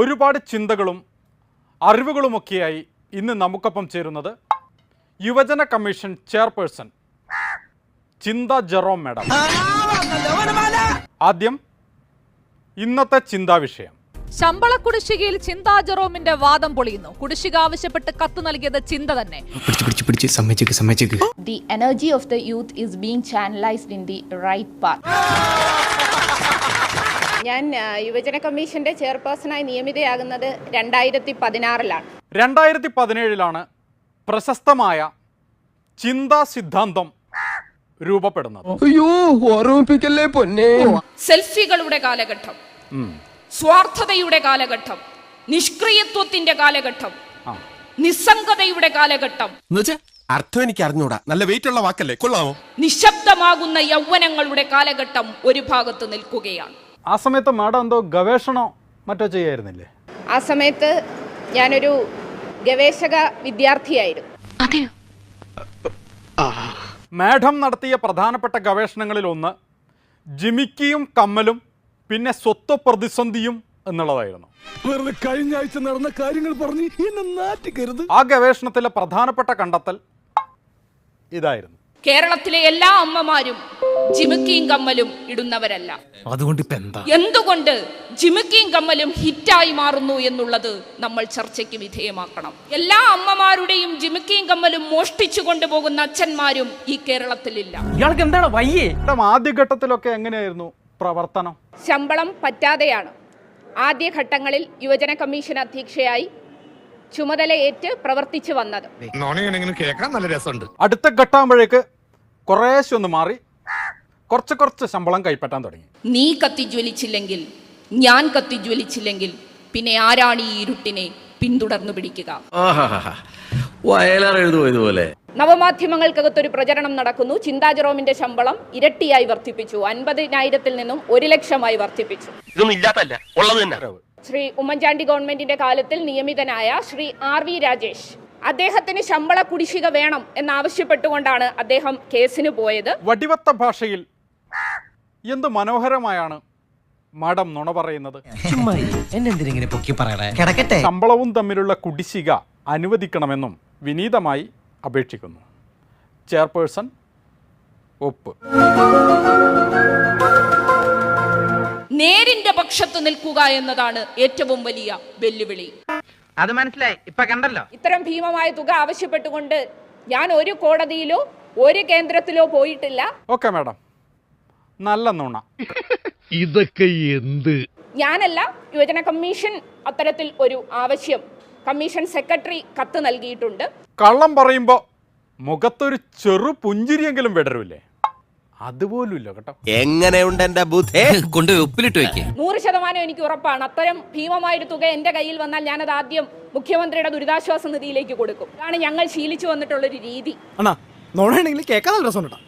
ഒരുപാട് ചിന്തകളും അറിവുകളുമൊക്കെയായി ഇന്ന് നമുക്കൊപ്പം ചേരുന്നത് യുവജന commission chairperson Chintha Jerome madam. ആദ്യം ഇന്നത്തെ ചിന്താ വിഷയം. ശമ്പള കുടിശ്ശികയിൽ ചിന്താ ജെറോമിന്റെ വാദം പൊളിയുന്നു. കുടിശ്ശിക ആവശ്യപ്പെട്ട് കത്ത് നൽകിയത് ചിന്ത തന്നെ. The energy of the youth is being channelised in the right being ഞാൻ യുവജന കമ്മീഷന്റെ ചെയർപേഴ്സണായി നിയമിതയാകുന്നത് രണ്ടായിരത്തി പതിനാറിലാണ് രണ്ടായിരത്തി പതിനേഴിലാണ് പ്രശസ്തമായ ചിന്താ സിദ്ധാന്തം രൂപപ്പെടുന്നത്. അയ്യോ ഓർമ്മിപ്പിക്കല്ലേ പൊന്നെ? സെൽഫികളുടെ കാലഘട്ടം സ്വാർത്ഥതയുടെ കാലഘട്ടം നിഷ്ക്രിയത്വത്തിന്റെ കാലഘട്ടം. നിസ്സംഗതയുടെ കാലഘട്ടം. അർത്ഥം എനിക്ക് അറിഞ്ഞൂടാ നല്ല വെയിറ്റ് ഉള്ള വാക്കല്ലേ? കൊള്ളാമോ? നിശബ്ദമാകുന്ന യൗവനങ്ങളുടെ കാലഘട്ടം ഒരു ഭാഗത്ത് നിൽക്കുകയാണ്. ആ സമയത്ത് മാഡം എന്തോ ഗവേഷണോ മറ്റോ ചെയ്യായിരുന്നില്ലേ? ആ സമയത്ത് ഞാനൊരു ഗവേഷക വിദ്യാർത്ഥിയായിരുന്നു. മാഡം നടത്തിയ പ്രധാനപ്പെട്ട ഗവേഷണങ്ങളിൽ ഒന്ന് ജിമിക്കിയും കമ്മലും പിന്നെ സ്വത്വ പ്രതിസന്ധിയും എന്നുള്ളതായിരുന്നു. വെറുതെ കഴിഞ്ഞ ആഴ്ച നടന്ന കാര്യങ്ങൾ പറഞ്ഞ് എന്നെ നാറ്റിക്കരുത്. ആ ഗവേഷണത്തിലെ പ്രധാനപ്പെട്ട കണ്ടെത്തൽ ഇതായിരുന്നു. കേരളത്തിലെ എല്ലാ അമ്മമാരും ജിമിക്കിയും കമ്മലും ഇടുന്നവരല്ല. അതുകൊണ്ട് എന്തുകൊണ്ട് ജിമിക്കിയും കമ്മലും ഹിറ്റായി മാറുന്നു എന്നുള്ളത് നമ്മൾ ചർച്ചയ്ക്ക് വിധേയമാക്കണം. എല്ലാ അമ്മമാരുടെയും ജിമിക്കിയും കമ്മലും മോഷ്ടിച്ചു കൊണ്ടുപോകുന്ന അച്ഛന്മാരും ഈ കേരളത്തിലില്ല. ഇയാൾക്ക് എന്താണ് വയ്യേ? ആദ്യഘട്ടത്തിലൊക്കെ എങ്ങനെയായിരുന്നു പ്രവർത്തനം? ശമ്പളം പറ്റാതെയാണ്. ആദ്യഘട്ടങ്ങളിൽ യുവജന കമ്മീഷൻ അധ്യക്ഷയായി ചുമതലയേറ്റ് പ്രവർത്തിച്ചു വന്നത്. അടുത്ത ഘട്ടമാകുമ്പോഴേക്ക് കുറേശ്ശെ ഒന്ന് മാറി. കുറച്ച് കുറച്ച് ശമ്പളം കൈപ്പറ്റാൻ തുടങ്ങി. നീ കത്തിജ്വലിച്ചില്ലെങ്കിൽ ഞാൻ കത്തിജ്വലിച്ചില്ലെങ്കിൽ പിന്നെ ആരാണ് ഈ ഇരുട്ടിനെ പിന്തുടർന്നു പിടിക്കുക? നവമാധ്യമങ്ങൾക്കകത്തൊരു പ്രചരണം നടക്കുന്നു. ചിന്താ ജെറോമിന്റെ ശമ്പളം ഇരട്ടിയായി വർദ്ധിപ്പിച്ചു. അൻപതിനായിരത്തിൽ നിന്നും ഒരു ലക്ഷമായി വർദ്ധിപ്പിച്ചു. ശ്രീ ഉമ്മൻചാണ്ടി ഗവൺമെന്റിന്റെ കാലത്തിൽ നിയമിതനായ ശ്രീ ആർ വി രാജേഷ് അദ്ദേഹത്തിന് ശമ്പള കുടിശ്ശിക വേണം എന്നാവശ്യപ്പെട്ടുകൊണ്ടാണ് അദ്ദേഹം കേസിന് പോയത്. വടിവത്ത ഭാഷയിൽ എന്ത് മനോഹരമായാണ് മാഡം നുണ പറയുന്നത്. ശമ്പളവും തമ്മിലുള്ള കുടിശ്ശിക അനുവദിക്കണമെന്നും വിനീതമായി അപേക്ഷിക്കുന്നു. ചെയർപേഴ്സൺ ഒപ്പ്. നേരിന്റെ പക്ഷത്ത് നിൽക്കുക എന്നതാണ് ഏറ്റവും വലിയ വെല്ലുവിളി. അത് മനസ്സിലായി. ഇപ്പൊ കണ്ടല്ലോ. ഇത്തരം ഭീമമായ തുക ആവശ്യപ്പെട്ടുകൊണ്ട് ഞാൻ ഒരു കോടതിയിലോ ഒരു കേന്ദ്രത്തിലോ പോയിട്ടില്ല. Okay madam. നല്ല നുണ. ഇതൊക്കെ എന്ത്? ഞാനല്ല യുവജന കമ്മീഷൻ അത്തരത്തിൽ ഒരു ആവശ്യം. കമ്മീഷൻ സെക്രട്ടറി കത്ത് നൽകിയിട്ടുണ്ട്. കള്ളം പറയുമ്പോൾ മുഖത്തൊരു ചെറു പുഞ്ചിരിയെങ്കിലും വിടരൂല്ലേ? അതുപോലുമില്ല കേട്ടോ. എങ്ങനെയുണ്ട് എന്റെ ബുദ്ധി? കൊണ്ട് ഉപ്പിലിട്ട് വെക്കേ. നൂറ് ശതമാനം എനിക്ക് ഉറപ്പാണ്. അത്തരം ഭീമമായൊരു തുക എന്റെ കയ്യിൽ വന്നാൽ ഞാനത് ആദ്യം മുഖ്യമന്ത്രിയുടെ ദുരിതാശ്വാസ നിധിയിലേക്ക് കൊടുക്കും. അതാണ് ഞങ്ങൾ ശീലിച്ചു വന്നിട്ടുള്ളൊരു രീതി. അണ്ണാ നോണാണെങ്കിൽ കേൾക്കാൻ രസമുണ്ടാ